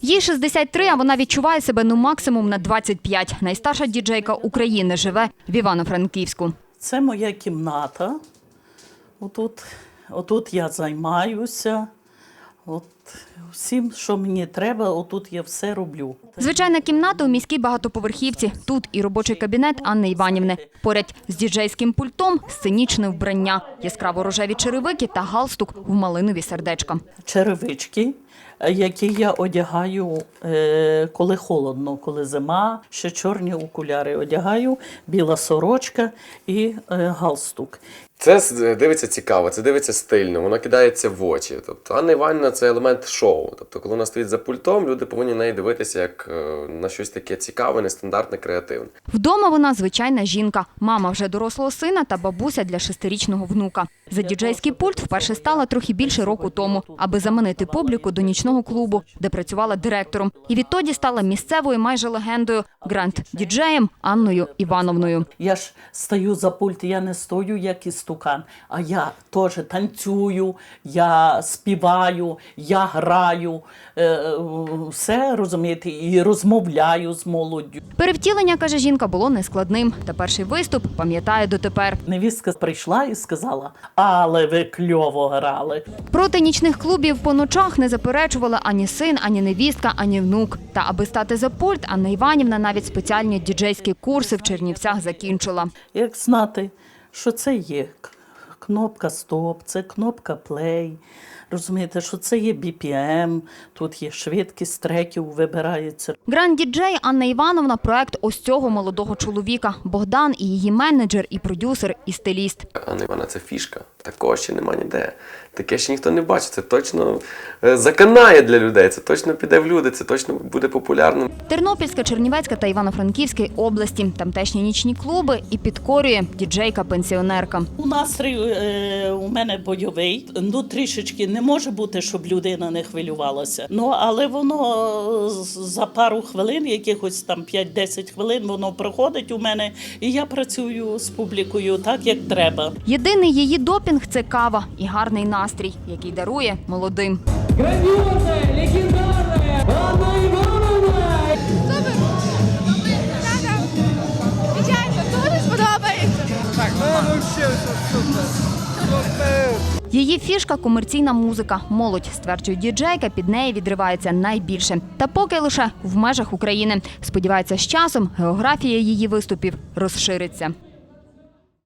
Їй 63, а вона відчуває себе ну максимум на 25. Найстарша діджейка України живе в Івано-Франківську. Це моя кімната. Отут, отут я займаюся. От всім, що мені треба, отут я все роблю. Звичайна кімната у міській багатоповерхівці. Тут і робочий кабінет Анни Іванівни. Поряд з діджейським пультом сценічне вбрання, яскраво рожеві черевики та галстук в малинові сердечка. Черевички, е, які я одягаю, е, коли холодно, коли зима, ще чорні окуляри одягаю, біла сорочка і е, галстук. Це з- дивиться цікаво, це дивиться стильно, воно кидається в очі. Тобто Анна Іванівна це елемент шоу. Тобто, коли вона стоїть за пультом, люди повинні на неї дивитися як е, на щось таке цікаве, нестандартне, креативне. Вдома вона звичайна жінка, мама вже дорослого сина та бабуся для шестирічного внука. За діджейський пульт вперше стала трохи більше року тому, аби заманити публіку до нічного клубу, де працювала директором. І відтоді стала місцевою майже легендою гранд-діджеєм Анною Івановною. Я ж стою за пульт, я не стою як істукан, а я теж танцюю, я співаю, я граю, е, все розумієте, і розмовляю з молоддю. Перевтілення, каже жінка, було нескладним. Та перший виступ пам'ятає дотепер. Невістка прийшла і сказала: але ви кльово грали. Проти нічних клубів по ночах не заперечували ані син, ані невістка, ані внук. Та аби стати за пульт, Анна Іванівна навіть спеціальні діджейські курси в Чернівцях закінчила. Як знати, що це є кнопка стоп, це кнопка плей. Розумієте, що це є BPM, тут є швидкість треків, вибирається. Гранд-діджей Анна Івановна – проект ось цього молодого чоловіка. Богдан і її менеджер, і продюсер, і стиліст. Анна Івана це фішка. Такого ще нема ніде. Таке ще ніхто не бачить. Це точно е, заканає для людей, це точно піде в люди, це точно буде популярним. Тернопільська, Чернівецька та Івано-Франківська області. Тамтешні нічні клуби і підкорює діджейка-пенсіонерка. У настрій е, у мене бойовий. Ну трішечки не може бути, щоб людина не хвилювалася. Ну але воно за пару хвилин, якихось там 5-10 хвилин, воно проходить у мене, і я працюю з публікою так, як треба. Єдиний її допінг – це кава і гарний настрій, який дарує молодим. Грандіозне, легендарная Її фішка – комерційна музика. Молодь, стверджує діджейка, під неї відривається найбільше. Та поки лише в межах України. Сподівається, з часом географія її виступів розшириться.